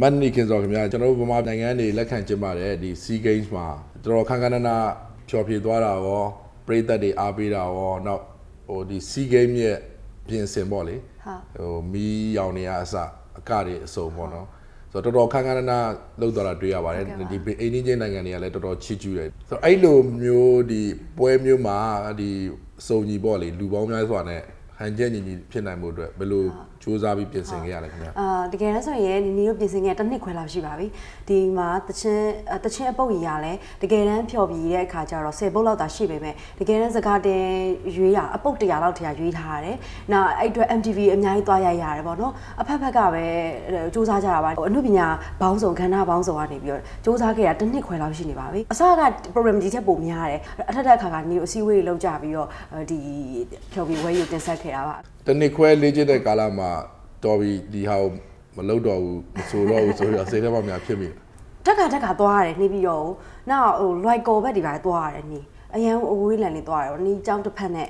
မန်နီခင်စောခင်ဗျာကျွန်တော်တို့ဗမာနိုင်ငံနေလက်ခံကျင်းပါတယ်ဒီ SEA Games မှာတော်တော်ခန်းခန်းနာနာဖြော်ဖြေသွားတာရောပြည်သက်တွေအားပေးတာရောနောက်ဟိုဒီ SEA Games ရဲ့ပြင်ဆင်ပေါ့လေဟုတ်ဟိုမီးရောင်နေရအစအကတွေအစုံပေါ့နော်ဆိုတော့တော်တော်ခန်းခန်းနာနာလောက်သွားတာတွေ့ရပါတယ်ဒီအိန္ဒိယနိုင်ငံတွေကလည်းတော်တော်ချစ်ကျူးတယ်ဆိုတော့အဲ့လိုမျိုးဒီပွဲမျိုးမှာဒီစုံညီပေါ့လေလူပေါင်းများစွာနဲ့ဟန်ချက်ညီညီဖြစ်နိုင်မှုအတွက်ဘယ်လို စူးစမ်းပြီးပြင်ဆင်ခဲ့ရလဲခင်ဗျာအာတကယ်လို့ဆိုရင်နီနီတို့ပြင်ဆင်ခဲ့တစ်နှစ်ခွဲလောက်ရှိပါပြီဒီမှာတချင်းအတချင်းအပုတ်ကြီးရလဲတကယ်တမ်းဖြော်ပြီးတဲ့အခါကျတော့10ပုတ်လောက်သာရှိပေမဲ့တကယ်တမ်းစကားတင်ရွေးရအပုတ်100လောက်တရာရွေးထားရတယ်။နောက်အဲ့အတွက် MTV အများကြီးသွားရိုက်ရတယ်ပေါ့နော်။အဖက်ဖက်ကပဲစူးစမ်းကြတာပါ။အမှုပညာဘောင်းဆောင်ခန္ဓာဘောင်းဆောင်ကနေပြီးတော့စူးစမ်းခဲ့တာတစ်နှစ်ခွဲလောက်ရှိနေပါပြီ။အစက program ဒီချက်ပုံများတယ်။အထက်ထက်ခါခါနီကိုအစည်းအဝေးလောက်ကြပြီးတော့ဒီဖြော်ပြီးဝဲယူတင်ဆက်ခဲ့တာပါ။ တနစ်ခွဲလေ့ကျင့်တဲ့ကာလမှာတော်ပြီဒီဟာကိုမလုပ်တော့ဘူးမဆိုတော့ဘူးဆိုတော့စိတ်ထဲမှာများဖြစ်မိတယ်တက်ခါတက်ခါသွားရတယ်နေပြီးတော့နောက်ဟိုလွိုက်ကော်ဘက်ဒီပါသွားရတယ်နေအရန်အဝေးလန်လေးသွားရတယ်နီကြောင်းတစ်ဖက်နဲ့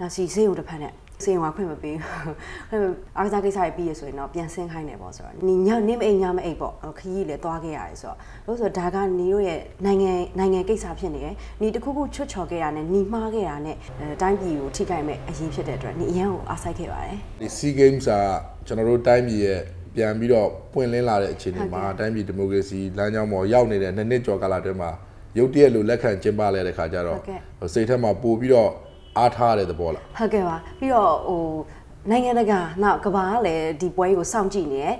နောက်စီစေးုံတစ်ဖက်နဲ့ စေးုံကခွင့်မပေးဘူးအားကစားကိစ္စတွေပြီးရဆိုရင်တော့ပြန်ဆင်းခိုင်းတယ်ပေါ့ဆိုတော့နီညနေမအိမ်ညမအိမ်ပေါ့ခရီးလေသွားခဲ့ရတယ်ဆိုတော့လို့ဆိုဒါကနီတို့ရဲ့နိုင်ငံနိုင်ငံကိစ္စဖြစ်နေတယ်နီတခုခုချွတ်ချော်ခဲ့တာနဲ့နီမှားခဲ့တာနဲ့တိုင်းပြည်ကိုထိခိုက်မဲ့အရင်ဖြစ်တဲ့အတွက်နီအရန်ကိုအားစိုက်ခဲ့ပါတယ်ဒီ SEA Games ကကျွန်တော်တို့တိုင်းပြည်ရဲ့ပြန်ပြီးတော့ပွင့်လင်းလာတဲ့အခြေအနေမှာတိုင်းပြည်ဒီမိုကရေစီလမ်းကြောင်းပေါ်ရောက်နေတဲ့နှစ်နှစ်ကျော်ကာလအတွင်းမှာရုတ်တရက်လိုလက်ခံကျင်းပလဲတဲ့ခါကျတော့စိတ်ထဲမှာပို့ပြီးတော့ အားထားရတဲ့သဘောလားဟုတ်ကဲ့ပါပြီးတော့ဟိုနိုင်ငံတကာနောက်ကဘာကလည်းဒီပွဲကိုစောင့်ကြည့်နေတယ်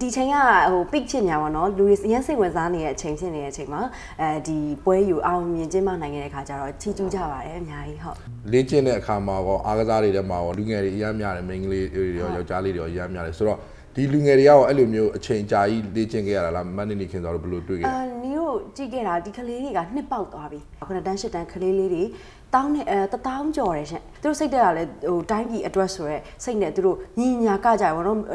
ဒီချိန်ကဟို peak ဖြစ်ညာပါတော့လူတွေအရင်စိတ်ဝင်စားနေတဲ့အချိန်ဖြစ်နေတဲ့အချိန်မှာအဲဒီပွဲယူအောင်မြင်ကျင်းပနိုင်ခဲ့တဲ့ခါကျတော့ချီးကျူးကြပါတယ်အများကြီးဟုတ်လေ့ကျင့်တဲ့အခါမှာရောအားကစားတွေထဲမှာရောလူငယ်တွေအများများတယ်မိန်းကလေးတွေရောယောက်ျားလေးတွေရောအများများတယ်ဆိုတော့ဒီလူငယ်တွေကရောအဲ့လိုမျိုးအချိန်ကြာကြီးလေ့ကျင့်ခဲ့ရတာလားမန်နေနေခင်ဆိုတော့ဘယ်လိုတွေ့ခဲ့လဲအာနီ တို့ကြည့်ခဲ့တာဒီကလေးတွေကနှစ်ပေါက်သွားပြီခုနတန်းရှစ်တန်းကလေးလေးတွေတောင်းနဲ့အဲတတောင်းကြော်တယ်ရှင်သူတို့စိတ်တက်ကလည်းဟိုတိုင်းပြည်အတွက်ဆိုရဲစိတ်နဲ့သူတို့ညီညာကကြရပါတော့ဟို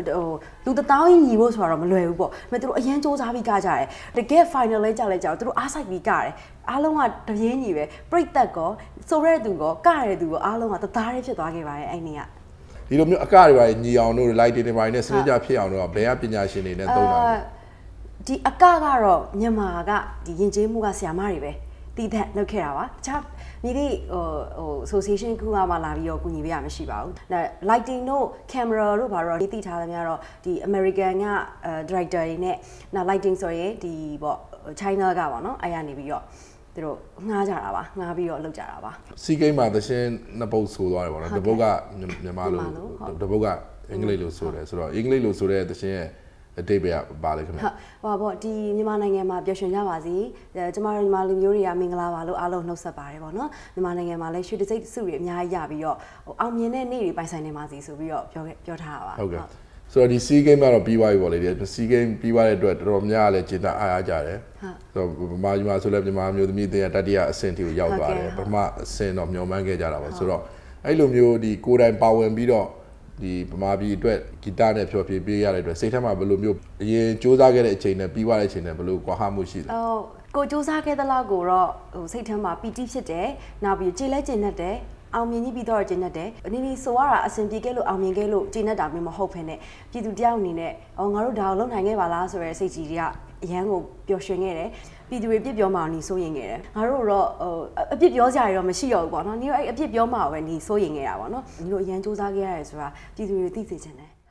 လူတတောင်းကြီးညီဖို့ဆိုတော့မလွယ်ဘူးပေါ့ဒါပေမဲ့သူတို့အရန်စူးစမ်းပြီးကကြတယ်တကယ် final လဲကြလဲကြတော့သူတို့အားစိုက်ပြီးကတယ်အားလုံးကတရင်းညီပဲပြိတ်သက်ကောဆိုရဲသူကောကရဲသူကောအားလုံးကတသားလေးဖြစ်သွားခဲ့ပါတယ်အဲ့နေ့ကဒီလိုမျိုးအကတွေပါညီအောင်တို့ light တွေပါနေစနစ်ကြဖြစ်အောင်တို့ကဘယ်ကပညာရှင်တွေနဲ့သုံးတာလဲ ဒီအကကတော့မြန်မာကဒီယဉ်ကျေးမှုကဆရာမတွေပဲတည်တဲ့လုပ်ခဲ့တာပါတခြားမိဒီဟိုဟို association ခုကမှလာပြီးတော့ကူညီပေးရမရှိပါဘူးဒါ lighting တို့ camera တို့ဘာတော့ဒီသိထားသမျှတော့ဒီ American က director တွေနဲ့နောက် lighting ဆိုရင်ဒီပေါ့ China ကပေါ့နော်အဲ့ရနေပြီးတော့သူတို့ငှားကြတာပါငှားပြီးတော့လုပ်ကြတာပါစီကိန်းမှာသရှင်နှစ်ပုတ်ဆိုသွားတယ်ပေါ့နော်တစ်ပုတ်ကမြန်မာလိုမြန်မာလိုဟုတ်တစ်ပုတ်ကအင်္ဂလိပ်လိုဆိုတယ်ဆိုတော့အင်္ဂလိပ်လိုဆိုတဲ့သရှင်ရဲ့ အတိတ်ပဲပါလေခင်ဗျဟုတ်ဟိုပါပေါ့ဒီမြန်မာနိုင်ငံမှာပျော်ရွှင်ကြပါစေအဲကျမတို့မြန်မာလူမျိုးတွေကမင်္ဂလာပါလို့အားလုံးနှုတ်ဆက်ပါတယ်ပေါ့နော်မြန်မာနိုင်ငံမှာလည်းရွှေတစိမ့်စုတွေအများကြီးရပြီးတော့ဟိုအောင်မြင်တဲ့နေ့တွေပိုင်ဆိုင်နေပါစေဆိုပြီးတော့ပြောခဲ့ပြောထားတာပါဟုတ်ကဲ့ဆိုတော့ဒီစီကိန်းကတော့ပြီးသွားပြီပေါ့လေဒီစီကိန်းပြီးသွားတဲ့အတွက်တော်တော်များလည်းကျေနပ်အားရကြတယ်ဆိုတော့ဗမာပြည်မှာဆိုလည်းမြန်မာမျိုးသမီးတင်တတိယအဆင့်ထိကိုရောက်သွားတယ်ပထမအဆင့်တော့မျှော်မှန်းခဲ့ကြတာပါဆိုတော့အဲ့လိုမျိုးဒီကိုယ်တိုင်ပါဝင်ပြီးတော့ ဒီဗမာပြည်အတွက်ဂီတနဲ့ဖျော်ဖြေပေးရတဲ့အတွက်စိတ်ထဲမှာဘယ်လိုမျိုးအရင်စူးစမ်းခဲ့တဲ့အချိန်နဲ့ပြီးသွားတဲ့အချိန်နဲ့ဘယ်လိုကွာဟမှုရှိလဲဟိုကိုစူးစမ်းခဲ့တဲ့လောက်ကိုတော့ဟိုစိတ်ထဲမှာပီတိဖြစ်တယ်နောက်ပြီးကြေလဲကျင်တတ်တယ် အောင်မြင်ကြီးပြီးတော့ကျင်တတ်တယ်အနေနဲ့ဆိုရတာအဆင်ပြေခဲ့လို့အောင်မြင်ခဲ့လို့ကျင်တတ်တာမျိုးမဟုတ်ဖ ೇನೆ ပြည်သူတယောက်အနေနဲ့ဟောငါတို့ဒါကိုလုပ်နိုင်ခဲ့ပါလားဆိုရဲစိတ်ကြီးတွေကအရန်ကိုပျော်ရွှင်ခဲ့တယ်ပြည်သူတွေပြစ်ပြောမှအောင်နေစိုးရင်ခဲ့တယ်ငါတို့တော့ဟိုအပြစ်ပြောကြရတော့မရှိတော့ဘူးပေါ့နော်ညီတို့အဲ့အပြစ်ပြောမှပဲနေစိုးရင်ခဲ့တာပေါ့နော်ညီတို့အရန်စူးစမ်းခဲ့ရတယ်ဆိုတာပြည်သူတွေသိစေချင်တယ်